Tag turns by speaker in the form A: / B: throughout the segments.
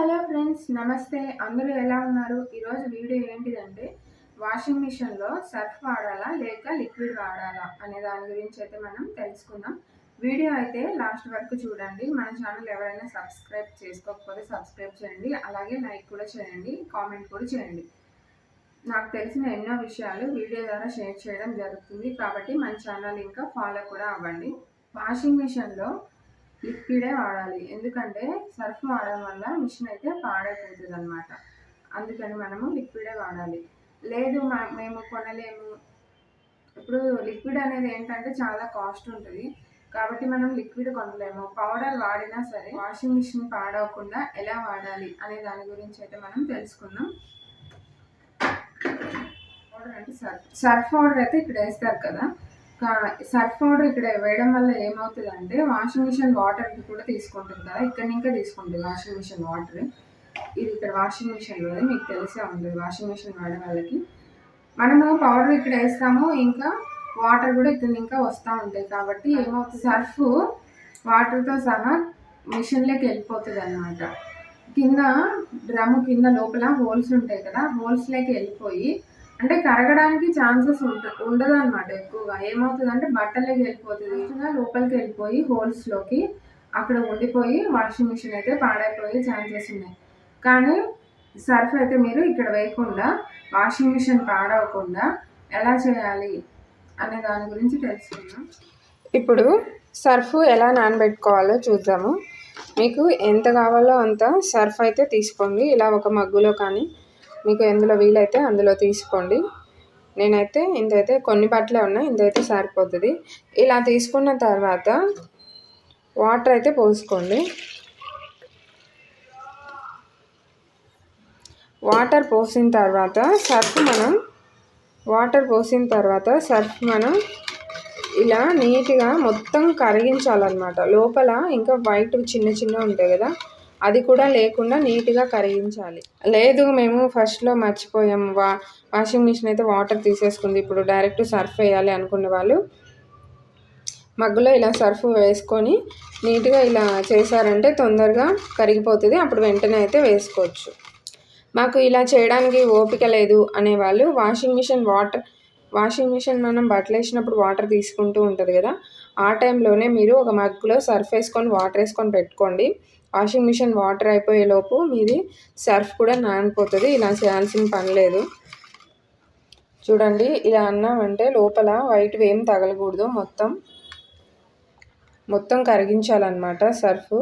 A: Hello friends నమస్తే. అందరూ ఎలా ఉన్నారు? ఈరోజు వీడియో ఏంటిదంటే వాషింగ్ మిషన్లో సర్ఫ్ వాడాలా లేక లిక్విడ్ వాడాలా అనే దాని గురించి అయితే మనం తెలుసుకుందాం. వీడియో అయితే లాస్ట్ వరకు చూడండి. మన ఛానల్ ఎవరైనా సబ్స్క్రైబ్ చేసుకోకపోతే సబ్స్క్రైబ్ చేయండి. అలాగే లైక్ కూడా చేయండి కామెంట్ కూడా చేయండి. నాకు తెలిసిన ఎన్నో విషయాలు వీడియో ద్వారా షేర్ చేయడం జరుగుతుంది. కాబట్టి మన ఛానల్ ఇంకా ఫాలో కూడా అవ్వండి. వాషింగ్ మిషన్లో లిక్విడే వాడాలి. ఎందుకంటే సర్ఫ్ వాడడం వల్ల మిషన్ అయితే పాడైపోతుంది అనమాట అందుకని మనము లిక్విడే వాడాలి. లేదు మేము కొనలేము. ఇప్పుడు లిక్విడ్ అనేది ఏంటంటే చాలా కాస్ట్ ఉంటుంది. కాబట్టి మనం లిక్విడ్ కొనలేము. పౌడర్ వాడినా సరే వాషింగ్ మిషన్ పాడవకుండా ఎలా వాడాలి అనే దాని గురించి అయితే మనం తెలుసుకుందాం. పౌడర్ అంటే సర్ఫ్. సర్ఫ్ పౌడర్ అయితే ఇక్కడ వేస్తారు కదా. సర్ఫ్ పౌడర్ ఇక్కడ వేయడం వల్ల ఏమవుతుంది అంటే వాషింగ్ మిషన్ వాటర్ కూడా తీసుకుంటుంది కదా ఇక్కడ ఇంకా తీసుకుంటుంది వాషింగ్ మిషన్ వాటర్. ఇది ఇక్కడ వాషింగ్ మిషన్ మిషన్లో మీకు తెలిసే ఉంటుంది వాషింగ్ మిషన్ వాడే వాళ్ళకి. మనము పౌడర్ ఇక్కడ వేస్తాము ఇంకా వాటర్ కూడా ఇక్కడ ఇంకా వస్తూ ఉంటాయి కాబట్టి ఏమవుతుంది సర్ఫ్ వాటర్తో సహా మిషన్లోకి వెళ్ళిపోతుంది అనమాట కింద డ్రమ్ కింద లోపల హోల్స్ ఉంటాయి కదా హోల్స్లోకి వెళ్ళిపోయి అంటే కరగడానికి ఛాన్సెస్ ఉంట ఉండదు అనమాట ఎక్కువగా. ఏమవుతుంది అంటే బట్టలకి వెళ్ళిపోతుంది. లోపలికి వెళ్ళిపోయి హోల్స్లోకి అక్కడ ఉండిపోయి వాషింగ్ మిషన్ అయితే పాడైపోయే ఛాన్సెస్ ఉన్నాయి. కానీ సర్ఫ్ అయితే మీరు ఇక్కడ వేయకుండా వాషింగ్ మిషన్ పాడవకుండా ఎలా చేయాలి అనే దాని గురించి తెలుసుకుందాం. ఇప్పుడు సర్ఫ్ ఎలా నానబెట్టుకోవాలో చూద్దాము. మీకు ఎంత కావాలో అంత సర్ఫ్ అయితే తీసుకోండి. ఇలా ఒక మగ్గులో కానీ మీకు ఎందులో వీలైతే అందులో తీసుకోండి. నేనైతే ఇంతైతే కొన్ని బట్టలే ఉన్నాయి ఇంతైతే సరిపోతుంది. ఇలా తీసుకున్న తర్వాత వాటర్ అయితే పోసుకోండి. వాటర్ పోసిన తర్వాత సర్ఫ్ మనం వాటర్ పోసిన తర్వాత సర్ఫ్ మనం ఇలా నీట్గా మొత్తం కరిగించాలన్నమాట. లోపల ఇంకా వైట్ చిన్న చిన్న ఉంటాయి కదా అది కూడా లేకుండా నీట్గా కరిగించాలి. లేదు మేము ఫస్ట్లో మర్చిపోయాం. వా వాషింగ్ మిషన్ అయితే వాటర్ తీసేసుకుంది. ఇప్పుడు డైరెక్ట్ సర్ఫ్ వేయాలి అనుకున్న వాళ్ళు మగ్గులో ఇలా సర్ఫ్ వేసుకొని నీట్గా ఇలా చేశారంటే తొందరగా కరిగిపోతుంది. అప్పుడు వెంటనే అయితే వేసుకోవచ్చు. మాకు ఇలా చేయడానికి ఓపిక లేదు అనేవాళ్ళు washing machine water washing machine మనం బట్టలు వేసినప్పుడు వాటర్ తీసుకుంటూ ఉంటుంది కదా. ఆ టైంలోనే మీరు ఒక మగ్గులో సర్ఫ్ వేసుకొని వాటర్ వేసుకొని పెట్టుకోండి. వాషింగ్ మిషన్ వాటర్ అయిపోయేలోపు మీది సర్ఫ్ కూడా నానిపోతుంది. ఇలా చేయాల్సిన పని లేదు. చూడండి ఇలా అన్నామంటే లోపల వైట్ ఏం తగలకూడదు. మొత్తం మొత్తం కరిగించాలన్నమాట సర్ఫ్.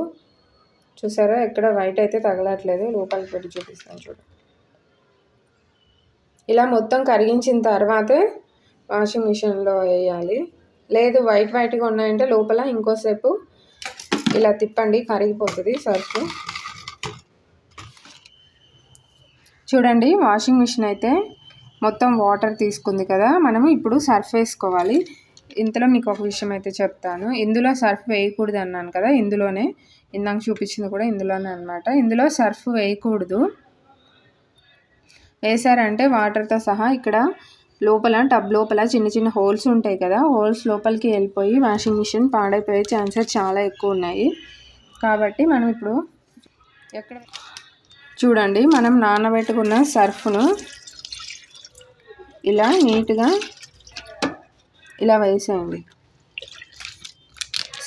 A: చూసారా? ఎక్కడ వైట్ అయితే తగలట్లేదు. లోపల పెట్టి చూపిస్తాను చూడు. ఇలా మొత్తం కరిగించిన తర్వాతే వాషింగ్ మిషన్లో వేయాలి. లేదు వైట్ వైట్గా ఉన్నాయంటే లోపల ఇంకోసేపు ఇలా తిప్పండి కరిగిపోతుంది సర్ఫ్. చూడండి వాషింగ్ మిషన్ అయితే మొత్తం వాటర్ తీసుకుంది కదా మనము ఇప్పుడు సర్ఫ్ వేసుకోవాలి. ఇంతలో మీకు ఒక విషయం అయితే చెప్తాను. ఇందులో సర్ఫ్ వేయకూడదు అన్నాను కదా ఇందులోనే. ఇందాక చూపించింది కూడా ఇందులోనే అనమాట ఇందులో సర్ఫ్ వేయకూడదు. వేసారంటే వాటర్తో సహా ఇక్కడ లోపల టబ్ లోపల చిన్న చిన్న హోల్స్ ఉంటాయి కదా హోల్స్ లోపలికి వెళ్ళిపోయి వాషింగ్ మిషన్ పాడైపోయే ఛాన్సెస్ చాలా ఎక్కువ ఉన్నాయి. కాబట్టి మనం ఇప్పుడు ఎక్కడ చూడండి మనం నానబెట్టుకున్న సర్ఫ్ను ఇలా నీట్గా ఇలా వేసేయండి.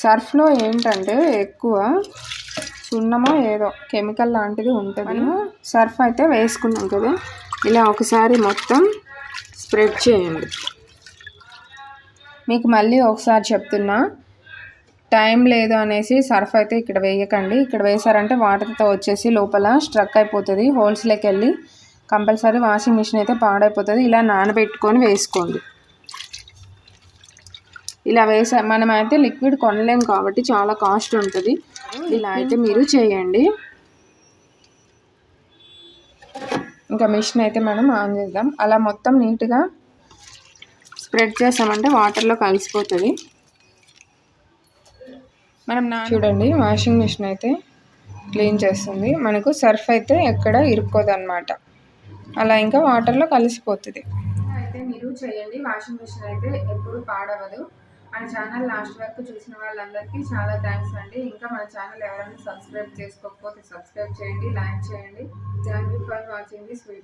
A: సర్ఫ్లో ఏంటంటే ఎక్కువ సున్నమో ఏదో కెమికల్ లాంటిది ఉంటుంది. సర్ఫ్ అయితే వేసుకున్నాం కదా ఇలా ఒకసారి మొత్తం స్ప్రెడ్ చేయండి. మీకు మళ్ళీ ఒకసారి చెప్తున్నా టైం లేదు అనేసి సర్ఫ్ అయితే ఇక్కడ వేయకండి. ఇక్కడ వేసారంటే వాటర్తో వచ్చేసి లోపల స్ట్రక్ అయిపోతుంది. హోల్స్లోకి వెళ్ళి కంపల్సరీ వాషింగ్ మిషన్ అయితే పాడైపోతుంది. ఇలా నానబెట్టుకొని వేసుకోండి. ఇలా వేసా మనం అయితే లిక్విడ్ కొనలేము కాబట్టి చాలా కాస్ట్ ఉంటుంది. ఇలా అయితే మీరు చేయండి. ఇంకా మిషన్ అయితే మనం ఆన్ చేద్దాం. అలా మొత్తం నీట్గా స్ప్రెడ్ చేసామంటే వాటర్లో కలిసిపోతుంది. మనం నా చూడండి వాషింగ్ మిషన్ అయితే క్లీన్ చేస్తుంది. మనకు సర్ఫ్ అయితే ఎక్కడ ఇరుక్కోదు అనమాట అలా ఇంకా వాటర్లో కలిసిపోతుంది. అయితే మీరు చేయండి. వాషింగ్ మిషన్ అయితే ఎప్పుడు పాడవదు. మన ఛానల్ లాస్ట్ వరకు చూసిన వాళ్ళందరికీ చాలా థ్యాంక్స్ అండి. ఇంకా మన ఛానల్ ఎవరైనా సబ్స్క్రైబ్ చేసుకోకపోతే సబ్స్క్రైబ్ చేయండి లైక్ చేయండి. Thank you for watching this video